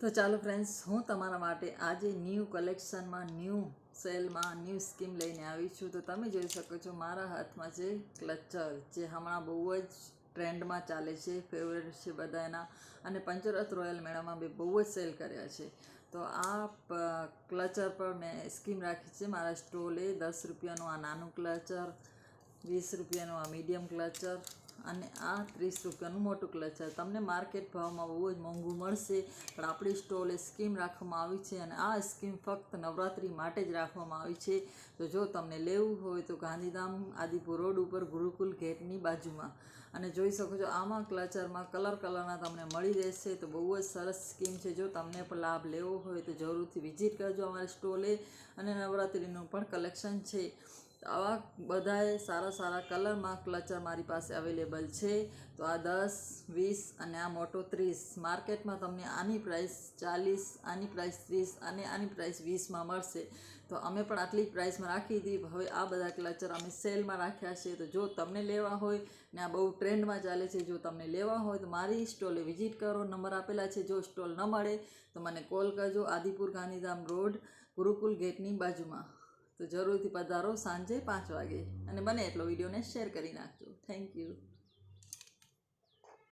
તો ચાલો ફ્રેન્ડ્સ હું તમારા માટે આજે ન્યૂ કલેક્શનમાં ન્યૂ સેલમાં ન્યૂ સ્કીમ લઈને આવી છું. તો તમે જોઈ શકો છો, મારા હાથમાં છે ક્લચર જે હમણાં બહુ જ ટ્રેન્ડમાં ચાલે છે ફેવરેટ છે બધાના. અને પંચરથ રોયલ મેળામાં બી બહુ જ સેલ કર્યા છે. તો આ ક્લચર પર મેં સ્કીમ રાખી છે. મારા સ્ટોલે દસ રૂપિયાનું આ નાનું ક્લચર વીસ રૂપિયાનું આ મીડિયમ ક્લચર અને આ ત્રીસ રૂપિયાનું મોટું ક્લચર તમને માર્કેટ ભાવમાં બહુ જ મોંઘું મળશે, પણ આપણી સ્ટોલે સ્કીમ રાખવામાં આવી છે અને આ સ્કીમ ફક્ત નવરાત્રિ માટે જ રાખવામાં આવી છે. તો જો તમને લેવું હોય તો ગાંધીધામ આદિપુર રોડ ઉપર ગુરુકુલ ગેટની બાજુમાં. અને જોઈ શકો છો આમાં ક્લચરમાં કલર કલરના તમને મળી રહેશે. તો બહુ જ સરસ સ્કીમ છે. જો તમને પણ લાભ લેવો હોય તો જરૂરથી વિઝિટ કરજો અમારી સ્ટોલે. અને નવરાત્રિનું પણ કલેક્શન છે. આવા બધાએ સારા સારા કલરમાં ક્લચર મારી પાસે અવેલેબલ છે. તો આ દસ, વીસ અને આ મોટો ત્રીસ. માર્કેટમાં તમને આની પ્રાઇસ ચાલીસ, આની પ્રાઇસ ત્રીસ અને આની પ્રાઇસ વીસમાં મળશે. તો અમે પણ આટલી પ્રાઇસમાં રાખી હતી હવે આ બધા ક્લચર અમે સેલમાં રાખ્યા છે. તો જો તમને લેવા હોય ને આ બહુ ટ્રેન્ડમાં ચાલે છે, જો તમને લેવા હોય તો મારી સ્ટોલે વિઝિટ કરો. નંબર આપેલા છે, જો સ્ટોલ ન મળે તો મને કોલ કરજો આદિપુર ગાંધીધામ રોડ ગુરુકુલ ગેટની બાજુમાં. તો જરૂરથી પધારો સાંજે પાંચ વાગે. અને બને એટલો વિડીયોને શેર કરી નાખજો. Thank you